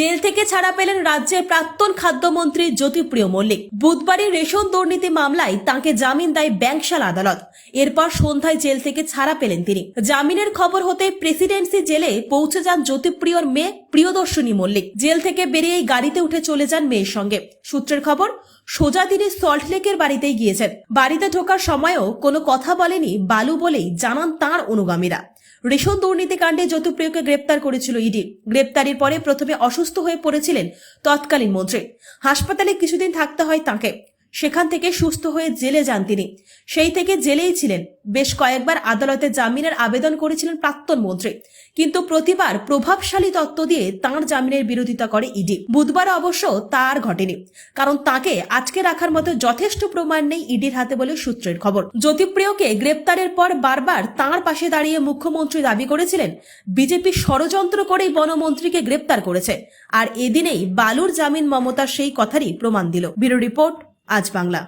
Jail থেকে ছাড়া পেলেন রাজ্যের প্রাক্তন খাদ্যমন্ত্রী জ্যোতিপ্রিয় মল্লিক। বুধবারই রেশন দুর্নীতি মামলায় তাঁকে জামিন দেয় ব্যাংকশাল আদালত। এরপর সন্ধ্যায় জেল থেকে ছাড়া পেলেন তিনি। জামিনের খবর হতে প্রেসিডেন্সি জেলে পৌঁছে যান জ্যোতিপ্রিয়র মেয়ে প্রিয়দর্শনী মল্লিক। জেল থেকে বেরিয়েই গাড়িতে উঠে চলে যান মেয়ের সঙ্গে। সূত্রের খবর, সোজা তিনি সল্টলেকের বাড়িতেই গিয়েছেন। বাড়িতে ঢোকার সময়ও কোনো কথা বলেনি বালু বলেই জানান তাঁর অনুগামীরা। রেশন দুর্নীতি কাণ্ডে যতুপ্রিয়কে গ্রেপ্তার করেছিল ইডি। গ্রেপ্তারের পরে প্রথমে অসুস্থ হয়ে পড়েছিলেন তৎকালীন মন্ত্রী। হাসপাতালে কিছুদিন থাকতে হয় তাকে। সেখান থেকে সুস্থ হয়ে জেলে যান তিনি। সেই থেকে জেলেই ছিলেন। বেশ কয়েকবার আদালতে জামিনের আবেদন করেছিলেন প্রাক্তন মন্ত্রী। কিন্তু প্রতিবার প্রভাবশালী তত্ত্ব দিয়ে তাঁর জামিনের বিরোধিতা করে ইডি। বুধবার অবশ্য তার ঘটেনি। কারণ তাকে আজকে রাখার মতো যথেষ্ট প্রমাণ নেই ইডির হাতে বলে সূত্রের খবর। জ্যোতিপ্রিয়কে গ্রেপ্তারের পর বারবার তাঁর পাশে দাঁড়িয়ে মুখ্যমন্ত্রী দাবি করেছিলেন, বিজেপি ষড়যন্ত্র করেই বনমন্ত্রীকে গ্রেপ্তার করেছে। আর এদিনেই বালুর জামিন মমতার সেই কথারই প্রমাণ দিল। ব্যুরো রিপোর্ট আজ বাংলা